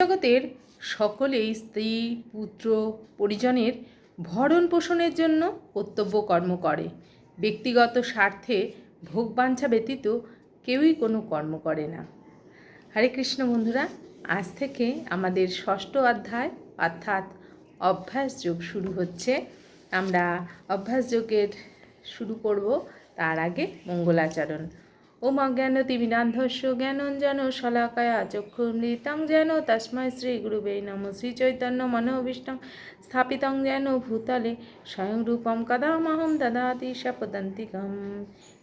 জগতের সকলেই স্ত্রী, পুত্র, পরিজনের ভরণ পোষণের জন্য কর্তব্য কর্ম করে। ব্যক্তিগত স্বার্থে ভোগবাঞ্ছা ব্যতীত কেউই কোনো কর্ম করে না। হরে কৃষ্ণ বন্ধুরা, আজ থেকে আমাদের ষষ্ঠ অধ্যায় অর্থাৎ অভ্যাস যোগ শুরু হচ্ছে। আমরা অভ্যাস যোগের শুরু করব, তার আগে মঙ্গলাচরণ। ওম অজ্ঞানতিবিনান্ধস্য জ্ঞানঞ্জন শলাকায়া চক্ষুমৃতং যেন তস্মৈ শ্রী গুরুবে নম শ্রী চৈতন্য মনোভীষ্টং স্থাপিতং যেন ভূতলে স্বয়ং রূপম কদামহম দদাতি শপদন্তিকম।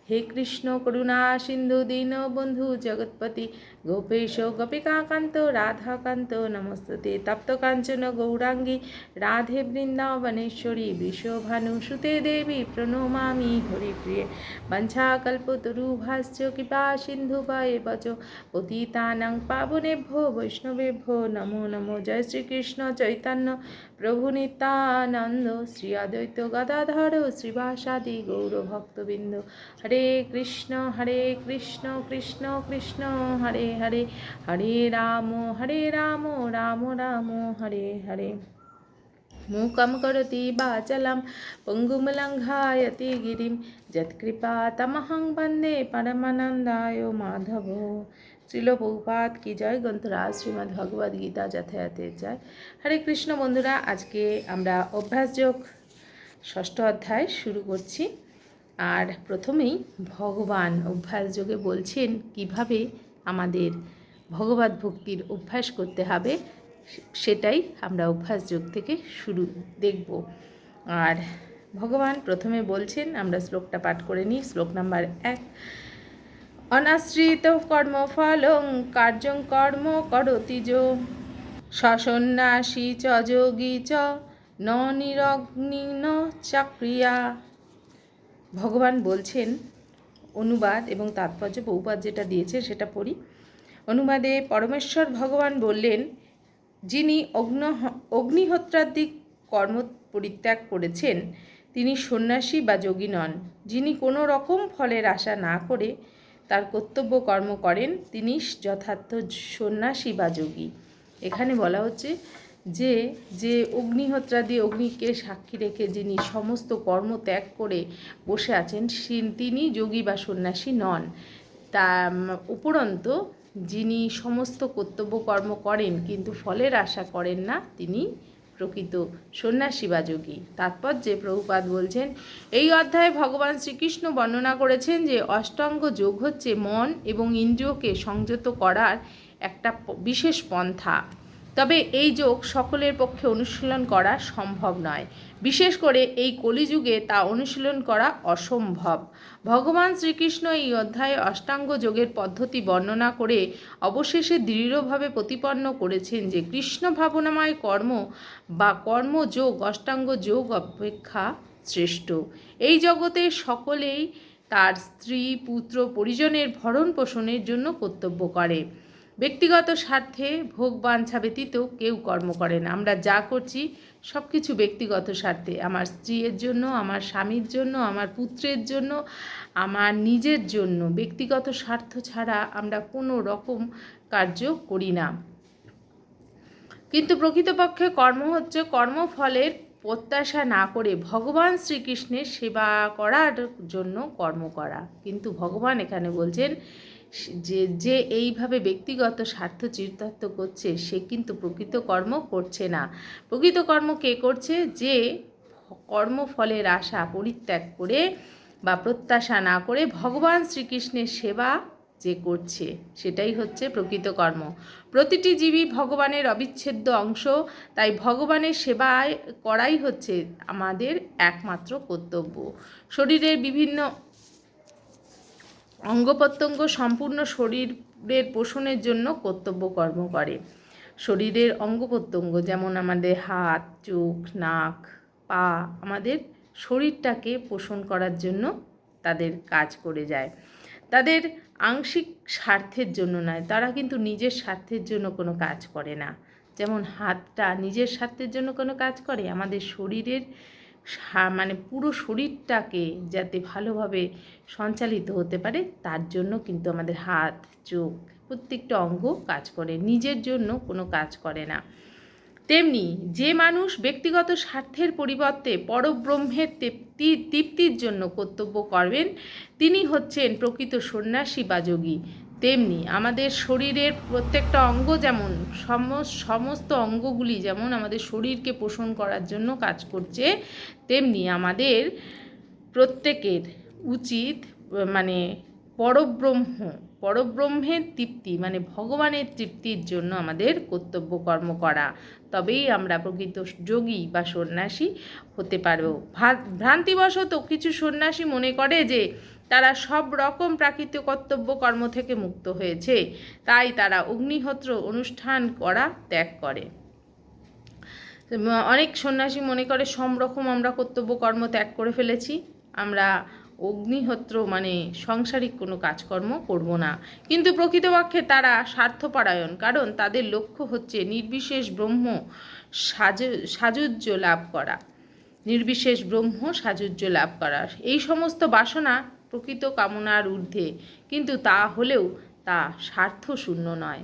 হে কৃষ্ণ করুণা সিন্ধু দীন বন্ধু জগৎপতি গোপেশ গোপিকাকান্ত, রাধাকান্ত নমস্তে তপ্ত কাঞ্চন গৌরাঙ্গী, রাধে বৃন্দাবনেশ্বরী, বিশ্বভানু সুতে দেবী, প্রণমামি হরিপ্রিয়ে। বঞ্ছাকল্পতরুভাশ্চ কৃপা সিন্ধু বায়ে বচ পতিতানাং পাবনেভ্যো বৈষ্ণবেভ্যো নমো নমো। জয় শ্রীকৃষ্ণ চৈতন্য প্রভু নিত্যানন্দ। শ্রী অদ্বৈত গদাধর শ্রীবাসাদি গৌরভক্তবৃন্দ। হরে হরে কৃষ্ণ হরে কৃষ্ণ কৃষ্ণ কৃষ্ণ, হরে হরে হরে রাম হরে রাম রাম রাম, হরে হরে। మూకం করতি బాచలం పొంగుములంఘాయతి গিরি যৎকৃপা তমহং বন্দে পরমানন্দায় মাধব। শ্রীল বহুপাত কি জয় গন্তরা শ্রীমদ ভগবদ গীতা যথাযথের জয়। হরে কৃষ্ণ বন্ধুরা, আজকে আমরা অভ্যাস যোগ ষষ্ঠ অধ্যায় শুরু করছি। আর প্রথমেই ভগবান অভ্যাস যোগে বলছেন কীভাবে আমাদের ভগবত ভক্তির অভ্যাস করতে হবে সেটাই আমরা অভ্যাস যোগ থেকে শুরু দেখব। আর ভগবান প্রথমে বলছেন, আমরা শ্লোকটা পাঠ করে নিই, শ্লোক নাম্বার এক। অনাশ্রিত কর্মফলং কার্যং কর্ম করতি যো। সসন্ন্যাসী চ যোগী চ ন নিরগ্নিন চাক্রিয়া। ভগবান বলছেন, অনুবাদ এবং তাৎপর্য বহুপাত যেটা দিয়েছে সেটা পড়ি। অনুবাদে পরমেশ্বর ভগবান বললেন, যিনি অগ্ন অগ্নিহোত্রাদি কর্ম পরিত্যাগ করেছেন, তিনি সন্ন্যাসী বা যোগী নন। যিনি কোনো রকম ফলের আশা না করে তার কর্তব্য কর্ম করেন, তিনি যথার্থ সন্ন্যাসী বা যোগী। এখানে বলা হচ্ছে যে যে অগ্নিহোত্রাদি অগ্নিকে সাক্ষী রেখে যিনি সমস্ত কর্ম ত্যাগ করে বসে আছেন তিনি যোগী বা সন্ন্যাসী নন। তা উপরন্ত যিনি সমস্ত কর্তব্য কর্ম করেন, কিন্তু ফলের আশা করেন না, তিনি প্রকৃত সন্ন্যাসী বা যোগী। তাৎপর্যে প্রভুপাদ বলছেন, এই অধ্যায়ে ভগবান শ্রীকৃষ্ণ বর্ণনা করেছেন যে, অষ্টাঙ্গ যোগ হচ্ছে মন এবং ইন্দ্রিয়কে সংযত করার একটা বিশেষ পন্থা। তবে এই যোগ সকলের পক্ষে অনুশীলন করা সম্ভব নয়। বিশেষ করে এই কলিযুগে তা অনুশীলন করা অসম্ভব। ভগবান শ্রীকৃষ্ণ এই অধ্যায়ে অষ্টাঙ্গ যোগের পদ্ধতি বর্ণনা করে অবশেষে দৃঢ়ভাবে প্রতিপন্ন করেছেন যে কৃষ্ণ ভাবনাময় কর্ম বা কর্মযোগ অষ্টাঙ্গ যোগ অপেক্ষা শ্রেষ্ঠ। এই জগতে সকলেই তার স্ত্রী, পুত্র, পরিজনের ভরণ পোষণের জন্য কর্তব্য করে। ব্যক্তিগত স্বার্থে ভোগ বাঞ্ছা ব্যতীত কেউ কর্ম করে না। আমরা যা করছি সব কিছু ব্যক্তিগত স্বার্থে। আমার স্ত্রীর জন্য, আমার স্বামীর জন্য, আমার পুত্রের জন্য, আমার নিজের জন্য। ব্যক্তিগত স্বার্থ ছাড়া আমরা কোনো রকম কার্য করি না। কিন্তু প্রকৃতপক্ষে কর্ম হচ্ছে কর্মফলের প্রত্যাশা না করে ভগবান শ্রীকৃষ্ণের সেবা করার জন্য কর্ম করা। কিন্তু ভগবান এখানে বলছেন যে যে এইভাবে ব্যক্তিগত স্বার্থ চিন্তার্থ করছে, সে কিন্তু প্রকৃত কর্ম করছে না। প্রকৃত কর্ম কে করছে? যে কর্মফলের আশা পরিত্যাগ করে বা প্রত্যাশা না করে ভগবান শ্রীকৃষ্ণের সেবা যে করছে, সেটাই হচ্ছে প্রকৃত কর্ম। প্রতিটি জীবী ভগবানের অবিচ্ছেদ্য অংশ, তাই ভগবানের সেবায় করাই হচ্ছে আমাদের একমাত্র কর্তব্য। শরীরের বিভিন্ন অঙ্গ প্রত্যঙ্গ সম্পূর্ণ শরীরের পোষণের জন্য কর্তব্য কর্ম করে। শরীরের অঙ্গ প্রত্যঙ্গ যেমন আমাদের হাত, চোখ, নাক, পা আমাদের শরীরটাকে পোষণ করার জন্য তাদের কাজ করে যায়। তাদের আংশিক স্বার্থের জন্য নয়, তারা কিন্তু নিজের স্বার্থের জন্য কোনো কাজ করে না। যেমন হাতটা নিজের স্বার্থের জন্য কোনো কাজ করে, আমাদের শরীরের মানে পুরো শরীরটাকে যাতে ভালোভাবে সঞ্চালিত হতে পারে, তার জন্য কিন্তু আমাদের হাত, চোখ প্রত্যেকটা অঙ্গ কাজ করে। নিজের জন্য কোনো কাজ করে না। তেমনি যে মানুষ ব্যক্তিগত স্বার্থের পরিবর্তে পরব্রহ্মের তৃপ্তি তৃপ্তির জন্য কর্তব্য করবেন, তিনি হচ্ছেন প্রকৃত সন্ন্যাসী বা যোগী। তেমনি আমাদের শরীরের প্রত্যেকটা অঙ্গ যেমন সমস্ত অঙ্গগুলি যেমন আমাদের শরীরকে পোষণ করার জন্য কাজ করছে, তেমনি আমাদের প্রত্যেকের উচিত মানে পরব্রহ্ম পরব্রহ্মের তৃপ্তি মানে ভগবানের তৃপ্তির জন্য আমাদের কর্তব্য কর্ম করা। তবেই আমরা প্রকৃত যোগী বা সন্ন্যাসী হতে পারব। ভ্রান্তিবশত কিছু সন্ন্যাসী মনে করে যে, তারা সব রকম প্রাকৃতিক কর্তব্য কর্ম থেকে মুক্ত হয়েছে। তাই তারা অগ্নিহোত্র অনুষ্ঠান করা ত্যাগ করে। অনেক সন্ন্যাসী মনে করে সব রকম আমরা কর্তব্য কর্ম ত্যাগ করে ফেলেছি। আমরা অগ্নিহোত্র মানে সংসারিক কোনো কাজকর্ম করব না। কিন্তু প্রকৃতপক্ষে তারা স্বার্থপরায়ণ, কারণ তাদের লক্ষ্য হচ্ছে নির্বিশেষ ব্রহ্ম সাজ, সাজুজ্য লাভ করা। নির্বিশেষ ব্রহ্ম সাজুজ্য লাভ করা। এই সমস্ত বাসনা প্রকৃত কামনার ঊর্ধ্বে, কিন্তু তা হলেও তা স্বার্থ শূন্য নয়।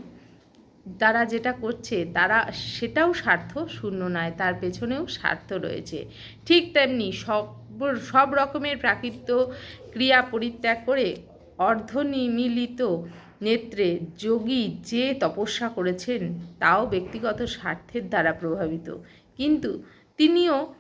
তারা যেটা করছে, তারা সেটাও স্বার্থ শূন্য নয়, তার পেছনেও স্বার্থ রয়েছে। ঠিক তেমনি সব সব রকমের প্রাকৃত ক্রিয়া পরিত্যাগ করে অর্ধনিমিলিত নেত্রে যোগী যে তপস্যা করেছেন, তাও ব্যক্তিগত স্বার্থের দ্বারা প্রভাবিত। কিন্তু তিনিও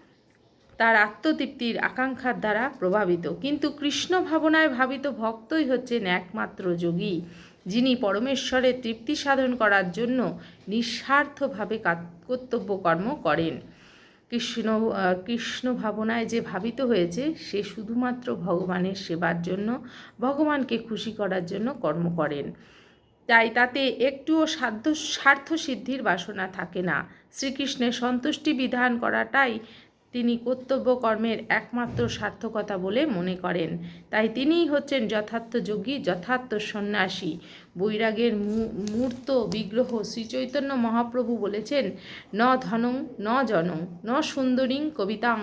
তার আত্মতৃপ্তির আকাঙ্ক্ষার দ্বারা প্রভাবিত। কিন্তু কৃষ্ণ ভাবনায় ভাবিত ভক্তই হচ্ছেন একমাত্র যোগী। যিনি পরমেশ্বরের তৃপ্তি সাধন করার জন্য নিঃস্বার্থভাবে কর্তব্য কর্ম করেন। কৃষ্ণ কৃষ্ণ ভাবনায় যে ভাবিত হয়েছে, সে শুধুমাত্র ভগবানের সেবার জন্য, ভগবানকে খুশি করার জন্য কর্ম করেন। তাই তাতে একটুও সাধ্য, স্বার্থ সিদ্ধির বাসনা থাকে না। শ্রীকৃষ্ণের সন্তুষ্টি বিধান করাটাই তিনি কর্তব্য কর্মের একমাত্র সার্থকতা বলে মনে করেন। তাই তিনিই হচ্ছেন যথার্থ যোগী, যথার্থ সন্ন্যাসী। বৈরাগের মূর্ত বিগ্রহ শ্রীচৈতন্য মহাপ্রভু বলেছেন, ন ধনং, ন জনং, ন সুন্দরীং কবিতাং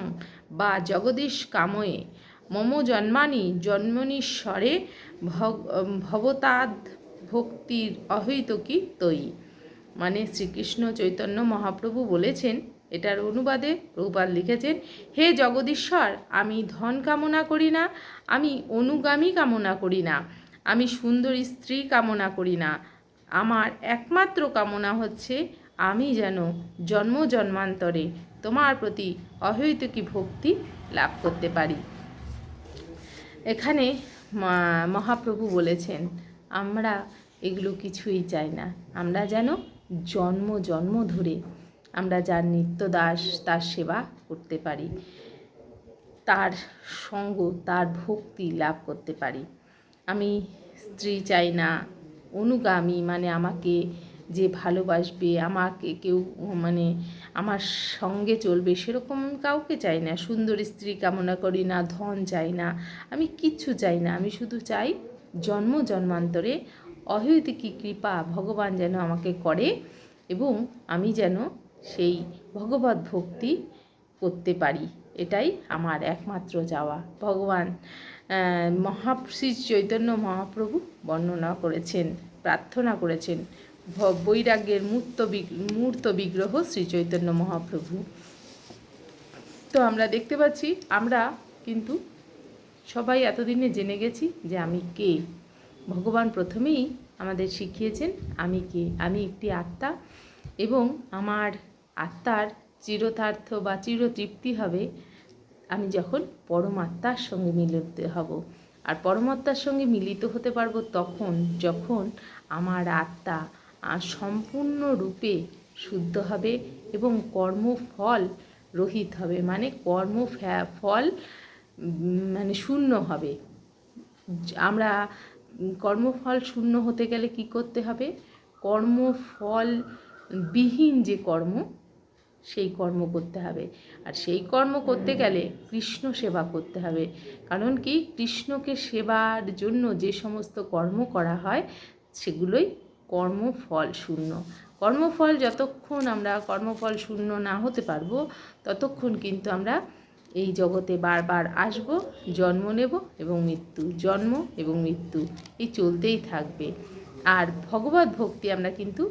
বা জগদীশ কাময়ে। মম জন্মানি জন্মনীশ্বরে ভবতাদ ভক্তির অহৈতকী তৈ। মানে শ্রীকৃষ্ণ চৈতন্য মহাপ্রভু বলেছেন এটার অনুবাদে প্রভুপাল লিখেছেন, হে জগদীশ্বর, আমি ধন কামনা করি না, আমি অনুগামী কামনা করি না, আমি সুন্দরী স্ত্রী কামনা করি না, আমার একমাত্র কামনা হচ্ছে আমি যেন জন্ম জন্মান্তরে তোমার প্রতি অহৈতুকী ভক্তি লাভ করতে পারি। এখানে মহাপ্রভু বলেছেন, আমরা এগুলো কিছুই চাই না, আমরা যেন জন্ম জন্ম ধরে আমরা যার নিত্য দাস, তার সেবা করতে পারি, তার সঙ্গ, তার ভক্তি লাভ করতে পারি। আমি স্ত্রী চাই না, অনুগামী মানে আমাকে যে ভালোবাসবে, আমাকে কেউ মানে আমার সঙ্গে চলবে, সেরকম কাউকে চাই না। সুন্দর স্ত্রী কামনা করি না, ধন চাই না, আমি কিচ্ছু চাই না। আমি শুধু চাই জন্ম, জন্মান্তরে অহৈতিকী কৃপা ভগবান যেন আমাকে করে এবং আমি যেন সেই ভগবত ভক্তি করতে পারি। এটাই আমার একমাত্র যাওয়া। ভগবান মহা শ্রী চৈতন্য মহাপ্রভু বর্ণনা করেছেন, প্রার্থনা করেছেন বৈরাগ্যের মূর্ত মূর্ত বিগ্রহ শ্রী চৈতন্য মহাপ্রভু। তো আমরা দেখতে পাচ্ছি, আমরা কিন্তু সবাই এতদিনে জেনে গেছি যে আমি কে। ভগবান প্রথমেই আমাদের শিখিয়েছেন, আমি কে। আমি একটি আত্মা এবং আমার আত্মার চিরতার্থ বা চিরতৃপ্তি হবে, আমি যখন পরমাত্মার সঙ্গে মিলিত হব। আর পরমাত্মার সঙ্গে মিলিত হতে পারব তখন যখন আমার আত্মা সম্পূর্ণরূপে শুদ্ধ হবে এবং কর্মফল রহিত হবে। মানে কর্ম ফল মানে শূন্য হবে। আমরা কর্মফল শূন্য হতে গেলে কি করতে হবে? কর্মফল বিহীন যে কর্ম সেই কর্ম করতে হবে। আর সেই কর্ম করতে গেলে কৃষ্ণ সেবা করতে হবে। কারণ কি? কৃষ্ণকে সেবার জন্য যে সমস্ত কর্ম করা হয়, সেগুলোই কর্মফল শূন্য। কর্মফল যতক্ষণ আমরা কর্মফল শূন্য না হতে পারব, ততক্ষণ কিন্তু আমরা এই জগতে বারবার আসব, জন্ম নেব এবং মৃত্যু, জন্ম এবং মৃত্যু, এই চলতেই থাকবে। আর ভগবত ভক্তি আমরা কিন্তু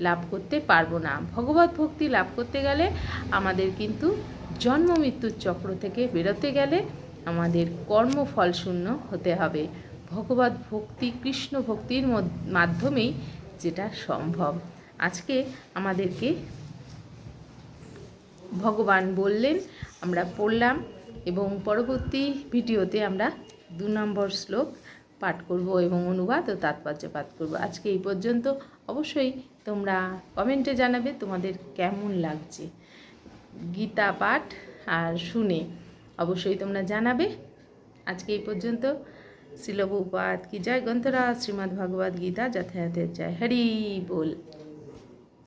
লাভ করতে পারব না। ভগবত ভক্তি লাভ করতে গেলে আমাদের কিন্তু জন্ম মৃত্যুর চক্র থেকে বেরোতে গেলে আমাদের কর্মফল শূন্য হতে হবে। ভগবত ভক্তি কৃষ্ণ ভক্তির মধ্য- মাধ্যমেই যেটা সম্ভব। আজকে আমাদেরকে ভগবান বললেন, আমরা পড়লাম এবং পরবর্তী ভিডিওতে আমরা দু নম্বর শ্লোক পাঠ করব এবং অনুবাদ ও তাৎপর্য পাঠ করব। আজকে এই পর্যন্ত। অবশ্যই তোমরা কমেন্টে জানাবে তোমাদের কেমন লাগছে। গীতা পাঠ আর শুনে অবশ্যই তোমরা জানাবে। আজকে এই পর্যন্ত। শিলভ উপাদ কি জয়? গ্রন্থরা শ্রীমদ্ ভগবদ্ গীতা যথাযথের জয়। হরি বল।